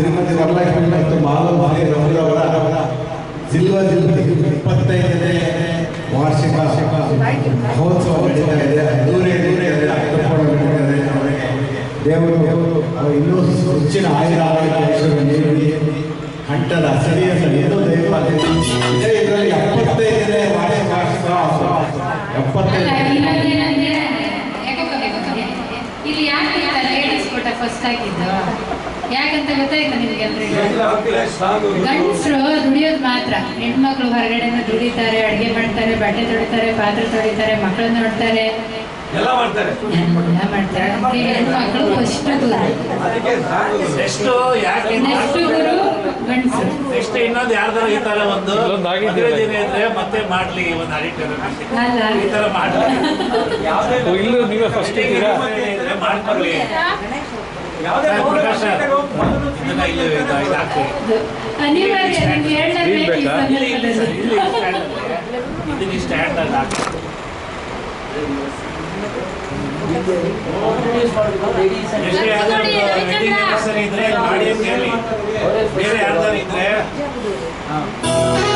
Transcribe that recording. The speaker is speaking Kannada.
ಶ್ರೀಮತಿ ವರಲಕ್ಷ್ಮಿ ಮತ್ತು ಮಾಧವಿ ರಮಿ ಅವರ ಜಿಲ್ಲಾ ಜಿಲ್ಲೆ ಇಪ್ಪತ್ತೈದನೇ ವಾರ್ಷಿಕ ಮಹೋತ್ಸವ ನಡೀತಾ ಇದೆ. ದೂರೇ ದೂರೇ ಅವರಿಗೆ. ದೇವರು ಅವರು ಇನ್ನೂ ಹೆಚ್ಚಿನ ಆಯುರ ಆರೋಗ್ಯ ನೀಡಿ. ಕಂಠದ ಸರಿಯ ಇದೇ. ಇದರಲ್ಲಿ ಎಪ್ಪತ್ತೈದನೇ ವಾರ್ಷಿಕ ಎಪ್ಪತ್ತೈದು ಇಲ್ಲಿ ಯಾಕೆ ಲೇಡೀಸ್ ಕೊಟ್ಟ ಫಸ್ಟ್ ಹಾಕಿದ್ದು ಯಾಕಂತ ಗೊತ್ತಾಯ್ತಾ ನಿಮ್ಗೆ ಗಂಡಸರು ದುಡಿಯೋದು ಮಾತ್ರ. ಹೆಣ್ಮಕ್ಳು ಹೊರಗಡೆನ ದುಡಿತಾರೆ ಅಡಿಗೆ ಮಾಡ್ತಾರೆ ಬಟ್ಟೆ ತೊಳಿತಾರೆ ಪಾತ್ರೆ ತೊಳಿತಾರೆ ಮಕ್ಕಳನ್ನ ನೋಡ್ತಾರೆ. ಎಲ್ಲ ಮಾಡ್ತಾರೆ. ಹೆಣ್ಮಕ್ಳು ಫಸ್ಟ್ ಗುರು ನೆಕ್ಸ್ಟ್ ಗುರು ಗಂಡಸರು ನೆಕ್ಸ್ಟ್ ಇನ್ನೊಂದು ಯಾರ್ದಾರ ಈ ತರ ಒಂದು. ಇದ್ರೆ ಮತ್ತೆ ಮಾಡ್ಲಿ ಒಂದು ಅಲ್ಲ ಈ ತರ ಮಾಡ್ಲಿ. ಇಲ್ಲೂ ನೀವೇ ಫಸ್ಟ್ ಇದ್ದೀರಾ? ಮಾಡ್ಕೊಳ್ಳಿ. ಇದನ್ನ ಎಷ್ಟು ವೆಡ್ಡಿಂಗ್ ಇದ್ರೆ ಮಾಡಿ ಅಂತ ಹೇಳಿ. Thank you.